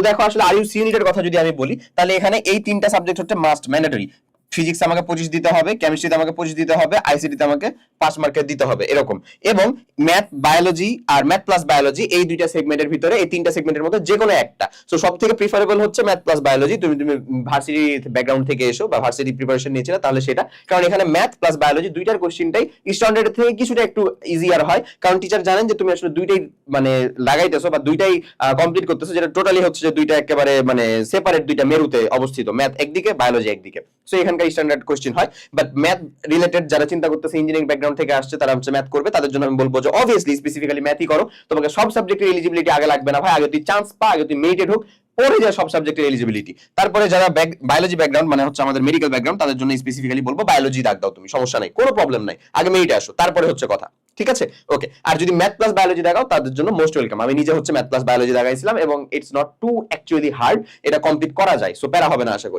তো দেখো আসলে আর ইউ ইউনিটের কথা যদি আমি বলি, তাহলে এখানে এই তিনটা সাবজেক্ট হচ্ছে মাস্ট ম্যান্ডেটরি ফিজিক্স আমাকে পঁচিশ দিতে হবে কেমিস্ট্রিতে আমাকে পঁচিশ দিতে হবে আইসিটিতে আমাকে পাঁচ মার্কের দিতে হবে, এরকম। এবং ম্যাথ বায়োলজি আর ম্যাথ প্লাস বায়োলজি এই দুইটা সেগমেন্টের ভিতরে, এই তিনটা সেগমেন্টের মধ্যে যে কোনো একটা। সো সব থেকে প্রিফারেবল হচ্ছে ম্যাথ প্লাস বায়োলজি তুমি তুমি ভার্সিটি ব্যাকগ্রাউন্ড থেকে এসো বা ভার্সিটি প্রিপারেশন নিয়েছিলে, তাহলে সেটা। কারণ এখানে ম্যাথ প্লাস বায়োলজি দুইটার কোশ্চেনটাই স্ট্যান্ডার্ড থেকে কিছুটা একটু ইজিয়ার হয়। কারণ টিচার জানেন যে তুমি আসলে দুইটাই মানে লাগাইতেছো বা দুইটাই কমপ্লিট করতেছো, যেটা টোটালি হচ্ছে যে দুইটা একেবারে মানে সেপারেট দুইটা মেরুতে অবস্থিত। ম্যাথ একদিকে বায়োলজি একদিকে। সো এখানকার স্ট্যান্ডার্ড কোশ্চেন হয়। বাট ম্যাথ রিলেটেড যারা চিন্তা করতেছে ইঞ্জিনিয়ারিং ব্যাকগ্রাউন্ড থেকে আসছে তারা হচ্ছে ম্যাথ করবে। তাদের জন্য আমি বলব যে অবভিয়াসলি স্পেসিফিক্যালি ম্যাথই করো। তোমাকে সব সাবজেক্টের এলিজিবিলিটি আগে লাগবে না ভাই। আগে তুই চান্স পা, আগে তুই মেরিটেড হোক পরে যা সব সাবজেক্টের এলিজিবিলিটি তারপরে যারা বায়োলজি ব্যাকগ্রাউন্ড মানে হচ্ছে আমাদের মেডিকেল ব্যাকগ্রাউন্ড তাদের জন্য স্পেসিফিক্যালি বলব বায়োলজি দাগ দাও তুমি, সমস্যা নাই, কোনো প্রবলেম নাই। আগে মেরিটে আসো, তারপরে হচ্ছে কথা, ঠিক আছে? ওকে আর যদি ম্যাথ প্লাস বায়োলজি দেখাও, তাদের জন্য মোস্ট ওয়েলকাম আমি নিজে হচ্ছে ম্যাথ প্লাস বায়োলজি দেখাইছিলাম এবং it's not too actually hard এটা কমপ্লিট করা যায় সো প্যারা হবে না আশা করি।